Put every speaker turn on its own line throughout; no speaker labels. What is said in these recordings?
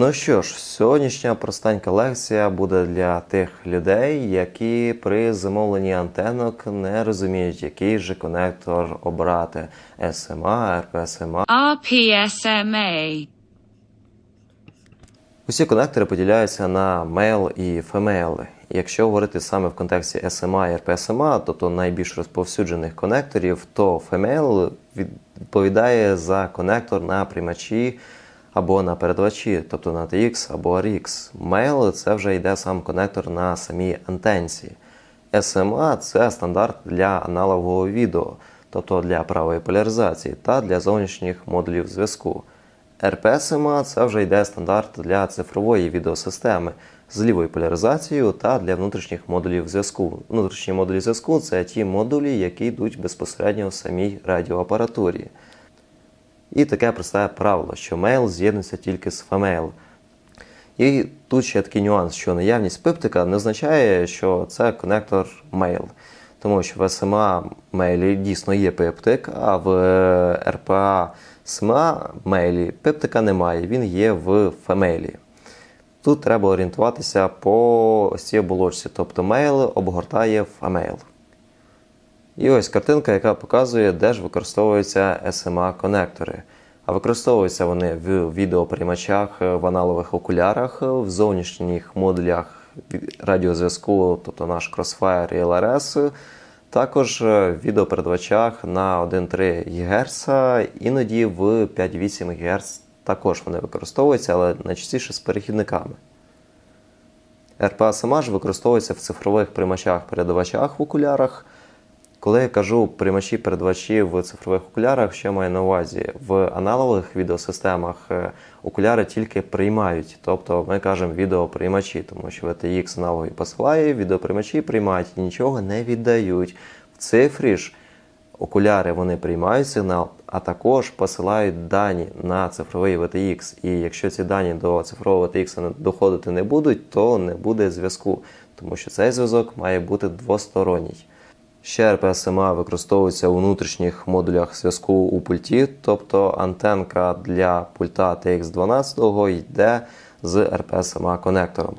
Ну що ж, сьогоднішня простенька лекція буде для тих людей, які при замовленні антенок не розуміють, який же конектор обрати SMA, RPSMA.
RPSMA.
Усі конектори поділяються на male і female. Якщо говорити саме в контексті SMA і RPSMA, тобто найбільш розповсюджених конекторів, то female відповідає за конектор на приймачі або на передавачі, тобто на TX або RX. Male – це вже йде сам конектор на самій антенці. SMA – це стандарт для аналогового відео, тобто для правої поляризації та для зовнішніх модулів зв'язку. RPSMA – це вже йде стандарт для цифрової відеосистеми з лівою поляризацією та для внутрішніх модулів зв'язку. Внутрішні модулі зв'язку це ті модулі, які йдуть безпосередньо в самій радіоапаратурі. І таке просте правило, що мейл з'єднується тільки з female. І тут ще такий нюанс, що наявність пиптика не означає, що це конектор mail. Тому що в SMA мейлі дійсно є пиптик, а в RPA SMA мейлі пиптика немає, він є в фемейлі. Тут треба орієнтуватися по ось цій оболочці, тобто мейл обгортає фемейл. І ось картинка, яка показує, де ж використовуються SMA-конектори. А використовуються вони в відеоприймачах, в аналових окулярах, в зовнішніх модулях радіозв'язку, тобто наш Crossfire і LRS, також в відеопередавачах на 1,3 ГГц, іноді в 5,8 ГГц також вони використовуються, але найчастіше з перехідниками. RPA сама ж використовується в цифрових приймачах-передавачах в окулярах. Коли я кажу приймачі-передавачі в цифрових окулярах, що я маю на увазі? В аналогових відеосистемах е, окуляри тільки приймають, тобто ми кажемо відеоприймачі, тому що VTX аналоги посилає, відеоприймачі приймають нічого не віддають. В цифрі ж окуляри вони приймають сигнал, а також посилають дані на цифровий VTX. І якщо ці дані до цифрового VTX доходити не будуть, то не буде зв'язку, тому що цей зв'язок має бути двосторонній. Ще RPSMA використовується у внутрішніх модулях зв'язку у пульті, тобто антенка для пульта TX12 йде з RPSMA конектором,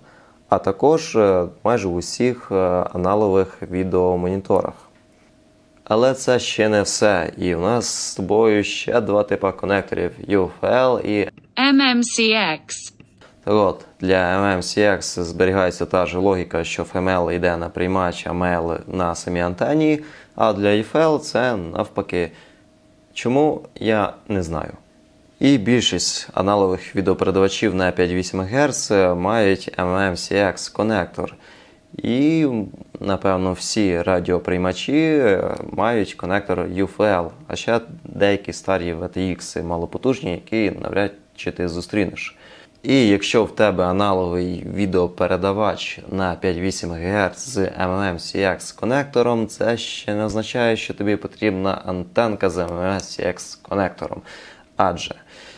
а також е, майже в усіх е, аналових відеомоніторах. Але це ще не все. І у нас з тобою ще два типи конекторів UFL і
MMCX.
Так от, для MMCX зберігається та ж логіка, що FML йде на приймач, а ML на самій антені, а для EFL це навпаки. Чому я не знаю. І більшість аналогових відеопередавачів на 5,8 Гц мають MMCX конектор. І, напевно, всі радіоприймачі мають конектор UFL, а ще деякі старі VTX малопотужні, які навряд чи ти зустрінеш. І якщо в тебе аналоговий відеопередавач на 5,8 ГГц з MMCX конектором, це ще не означає, що тобі потрібна антенка з MMCX конектором. Адже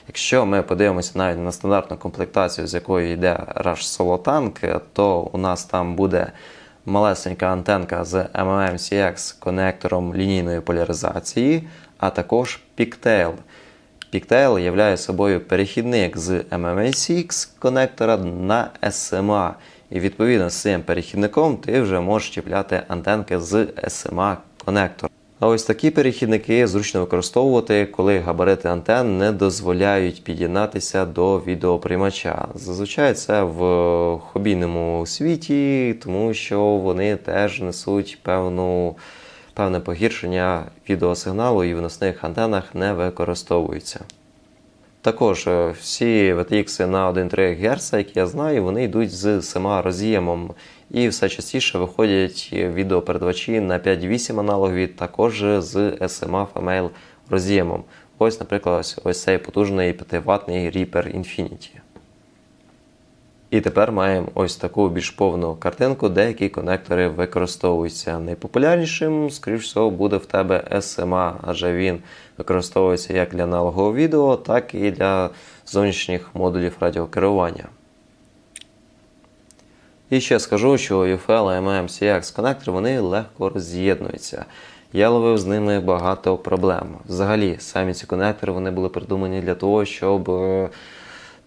якщо ми подивимося навіть на стандартну комплектацію, з якою йде Rush Solo Tank, то у нас там буде малесенька антенка з MMCX конектором лінійної поляризації, а також Pigtail. Pigtail являє собою перехідник з MMCX конектора на SMA. І відповідно з цим перехідником ти вже можеш чіпляти антенки з SMA конектора. А ось такі перехідники зручно використовувати, коли габарити антен не дозволяють під'єднатися до відеоприймача. Зазвичай це в хобійному світі, тому що вони теж несуть певну певне погіршення відеосигналу і в виносних антенах не використовуються. Також е, всі VTX на 1,3 Гц, які я знаю, вони йдуть з SMA роз'ємом. І все частіше виходять відеопередавачі на 5.8 аналогові, також з SMA Female роз'ємом. Ось, наприклад, ось цей потужний 5-ваттний Reaper Infinity. І тепер маємо ось таку більш повну картинку, деякі конектори використовуються. Найпопулярнішим, скоріш всього, буде в тебе SMA, адже він використовується як для аналогового відео, так і для зовнішніх модулів радіокерування. І ще скажу, що UFL і MMCX конектори вони легко роз'єднуються. Я ловив з ними багато проблем. Взагалі, самі ці конектори вони були придумані для того, щоб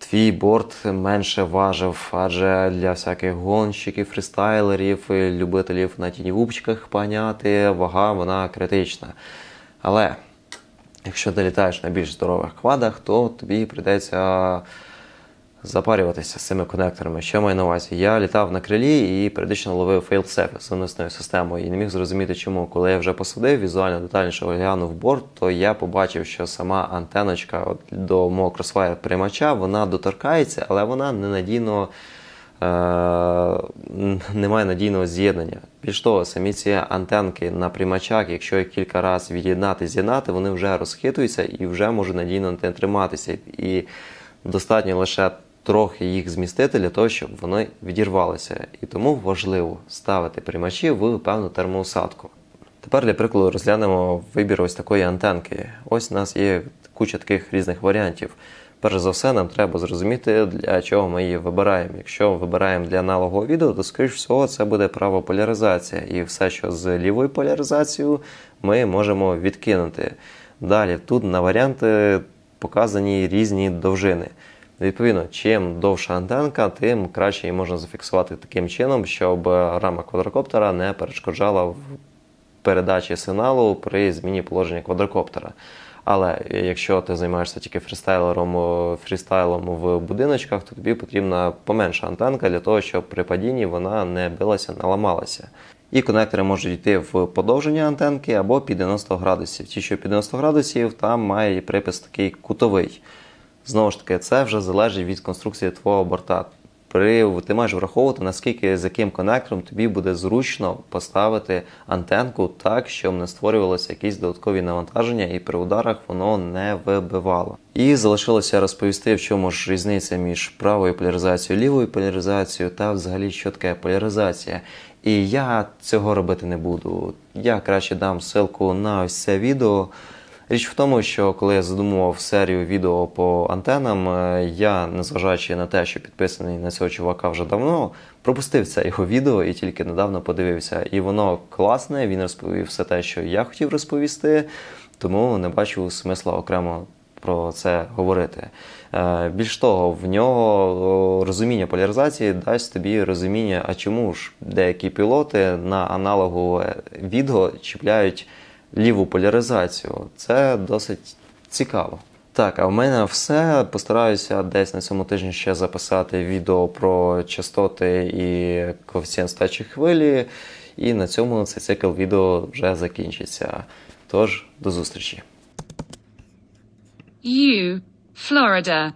твій борт менше важив, адже для всяких гонщиків, фрістайлерів, любителів на тінівупчиках паняти, вага вона критична. Але якщо ти літаєш на більш здорових квадах, то тобі прийдеться запарюватися з цими конекторами. Що маю на увазі? Я літав на крилі і періодично ловив fail-safe з виносною системою і не міг зрозуміти, чому. Коли я вже посадив, візуально детальніше оглянув борт, то я побачив, що сама антеночка от до мого кросфайр приймача вона доторкається, але вона ненадійно. Е, немає надійного з'єднання. Більш того, самі ці антенки на приймачах, якщо їх кілька разів від'єднати, з'єднати, вони вже розхитуються і вже можуть надійно не триматися. І достатньо лише трохи їх змістити для того, щоб вони відірвалися. І тому важливо ставити приймачі в певну термоусадку. Тепер для прикладу розглянемо вибір ось такої антенки. Ось у нас є куча таких різних варіантів. Перш за все, нам треба зрозуміти, для чого ми її вибираємо. Якщо вибираємо для аналогового відео, то, скоріш всього, це буде права поляризація. І все, що з лівою поляризацією, ми можемо відкинути. Далі, тут на варіанти показані різні довжини. Відповідно, чим довша антенка, тим краще її можна зафіксувати таким чином, щоб рама квадрокоптера не перешкоджала в передачі сигналу при зміні положення квадрокоптера. Але якщо ти займаєшся тільки фрістайлером, фрістайлом в будиночках, то тобі потрібна поменша антенка для того, щоб при падінні вона не билася, не ламалася. І конектори можуть йти в подовження антенки або під 90 градусів. Ті, що під 90 градусів, там має припис такий кутовий. Знову ж таки, це вже залежить від конструкції твого борта. При, ти маєш враховувати, наскільки з яким конектором тобі буде зручно поставити антенку так, щоб не створювалося якісь додаткові навантаження, і при ударах воно не вибивало. І залишилося розповісти, в чому ж різниця між правою поляризацією лівою поляризацією, та взагалі що таке поляризація. І я цього робити не буду. Я краще дам ссылку на ось це відео. Річ в тому, що коли я задумував серію відео по антенам, е, я, незважаючи на те, що підписаний на цього чувака вже давно, пропустив це його відео і тільки недавно подивився. І воно класне, він розповів все те, що я хотів розповісти, тому не бачу смисла окремо про це говорити. Е, Більш того, в нього розуміння поляризації дасть тобі розуміння, а чому ж деякі пілоти на аналогове відео чіпляють ліву поляризацію. Це досить цікаво. Так, а в мене все. Постараюся десь на цьому тижні ще записати відео про частоти і коефіцієнт стачі хвилі. І на цьому цей цикл відео вже закінчиться. Тож, до зустрічі!
U, Florida.